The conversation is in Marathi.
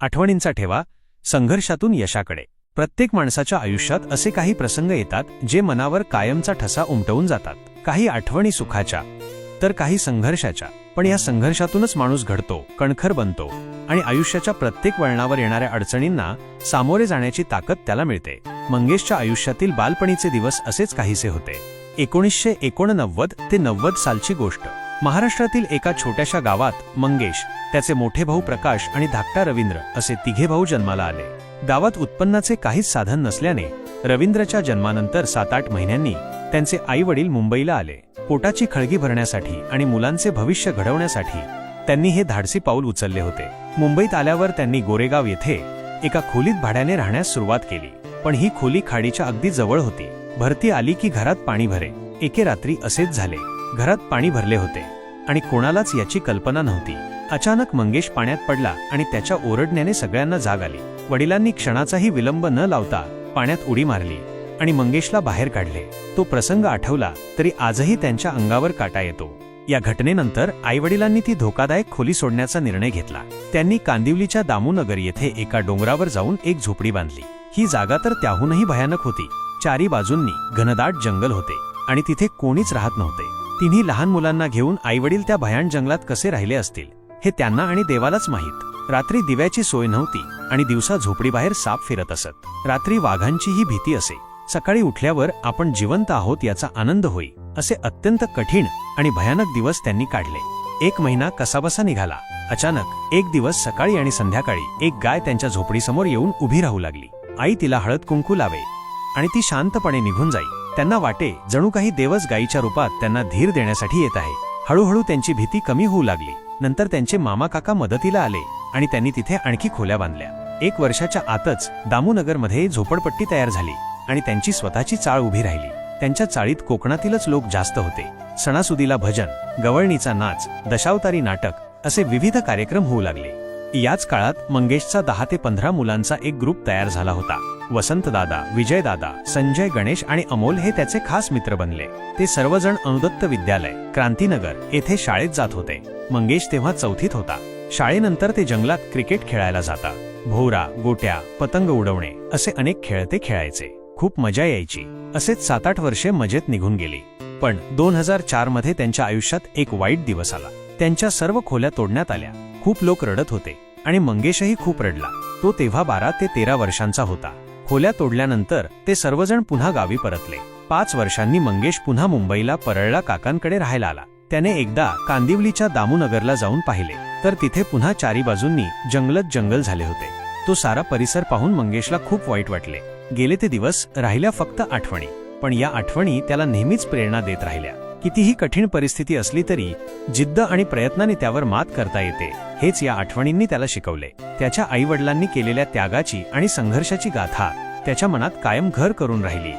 आठवणींचा ठेवा संघर्षातून यशाकडे. प्रत्येक माणसाच्या आयुष्यात असे काही प्रसंग येतात जे मनावर कायमचा ठसा उमटवून जातात. काही आठवणी सुखाच्या तर काही संघर्षाच्या. पण या संघर्षातूनच माणूस घडतो कणखर बनतो आणि आयुष्याच्या प्रत्येक वळणावर येणाऱ्या अडचणींना सामोरे जाण्याची ताकद त्याला मिळते. मंगेशच्या आयुष्यातील बालपणीचे दिवस असेच काहीसे होते. एकोणीसशे एकोणनव्वद ते नव्वद सालची गोष्ट. महाराष्ट्रातील एका छोट्याशा गावात मंगेश त्याचे मोठे भाऊ प्रकाश आणि धाकटा रवींद्र असे तिघे भाऊ जन्माला आले. गावात उत्पन्नाचे काहीच साधन नसल्याने रवींद्रच्या जन्मानंतर सात आठ महिन्यांनी त्यांचे आई वडील मुंबईला आले. पोटाची खळगी भरण्यासाठी आणि मुलांचे भविष्य घडवण्यासाठी त्यांनी हे धाडसी पाऊल उचलले होते. मुंबईत आल्यावर त्यांनी गोरेगाव येथे एका खोलीत भाड्याने राहण्यास सुरुवात केली. पण ही खोली खाडीच्या अगदी जवळ होती. भरती आली की घरात पाणी भरे. एके रात्री असेच झाले. घरात पाणी भरले होते. आणि कोणालाच याची कल्पना नव्हती. अचानक मंगेश पाण्यात पडला आणि त्याच्या ओरडण्याने सगळ्यांना जाग आली. वडिलांनी क्षणाचाही विलंब न लावता पाण्यात उडी मारली आणि मंगेशला बाहेर काढले. तो प्रसंग आठवला तरी आजही त्यांच्या अंगावर काटा येतो. या घटनेनंतर आईवडिलांनी ती धोकादायक खोली सोडण्याचा निर्णय घेतला. त्यांनी कांदिवलीच्या दामूनगर येथे एका डोंगरावर जाऊन एक झोपडी बांधली. ही जागा तर त्याहूनही भयानक होती. चारी बाजूंनी घनदाट जंगल होते आणि तिथे कोणीच राहत नव्हते. तिन्ही लहान मुलांना घेऊन आईवडील त्या भयान जंगलात कसे राहिले असतील हे त्यांना आणि देवालाच माहीत. रात्री दिव्याची सोय नव्हती आणि दिवसा झोपडीबाहेर साप फिरत असत. रात्री वाघांचीही भीती असे. सकाळी उठल्यावर आपण जिवंत आहोत याचा आनंद होई असे अत्यंत कठीण आणि भयानक दिवस त्यांनी काढले. एक महिना कसाबसा निघाला. अचानक एक दिवस सकाळी आणि संध्याकाळी एक गाय त्यांच्या झोपडीसमोर येऊन उभी राहू लागली. आई तिला हळद कुंकू लावे आणि ती शांतपणे निघून जाई. त्यांना वाटे जणू काही देवच गायीच्या रूपात त्यांना धीर देण्यासाठी येत आहे. हळूहळू त्यांची भीती कमी होऊ लागली. नंतर त्यांचे मामा काका मदतीला आले आणि त्यांनी तिथे आणखी खोल्या बांधल्या. एक वर्षाच्या आतच दामूनगरमध्ये झोपडपट्टी तयार झाली आणि त्यांची स्वतःची चाळ उभी राहिली. त्यांच्या चाळीत कोकणातीलच लोक जास्त होते. सणासुदीला भजन गवळणीचा नाच दशावतारी नाटक असे विविध कार्यक्रम होऊ लागले. याच काळात मंगेशचा दहा ते पंधरा मुलांचा एक ग्रुप तयार झाला होता. वसंतदादा विजयदादा संजय गणेश आणि अमोल हे त्याचे खास मित्र बनले. ते सर्वजण अनुदत्त विद्यालय क्रांतीनगर येथे शाळेत जात होते. मंगेश तेव्हा चौथीत होता. शाळेनंतर ते जंगलात क्रिकेट खेळायला जाता भोवरा गोट्या पतंग उडवणे असे अनेक खेळ ते खेळायचे. खूप मजा यायची. असेच सात आठ वर्षे मजेत निघून गेली. पण दोन हजार चारमध्ये त्यांच्या आयुष्यात एक वाईट दिवस आला. त्यांच्या सर्व खोल्या तोडण्यात आल्या. खूप लोक रडत होते आणि मंगेशही खूप रडला. तो तेव्हा बारा ते तेरा वर्षांचा होता. खोल्या तोडल्यानंतर ते सर्वजण पुन्हा गावी परतले. पाच वर्षांनी मंगेश पुन्हा मुंबईला परळला काकांकडे राहायला आला. त्याने एकदा कांदिवलीच्या दामूनगरला जाऊन पाहिले. तर तिथे पुन्हा चारी बाजूंनी जंगलत जंगल झाले होते. तो सारा परिसर पाहून मंगेशला खूप वाईट वाटले. गेले ते दिवस राहिल्या फक्त आठवणी. पण या आठवणी त्याला नेहमीच प्रेरणा देत राहिल्या. कितीही कठीण परिस्थिती असली तरी जिद्द आणि प्रयत्नाने त्यावर मात करता येते. हेच या आठवणींनी त्याला शिकवले. त्याच्या आईवडिलांनी केलेल्या त्यागाची आणि संघर्षाची गाथा त्याच्या मनात कायम घर करून राहिली.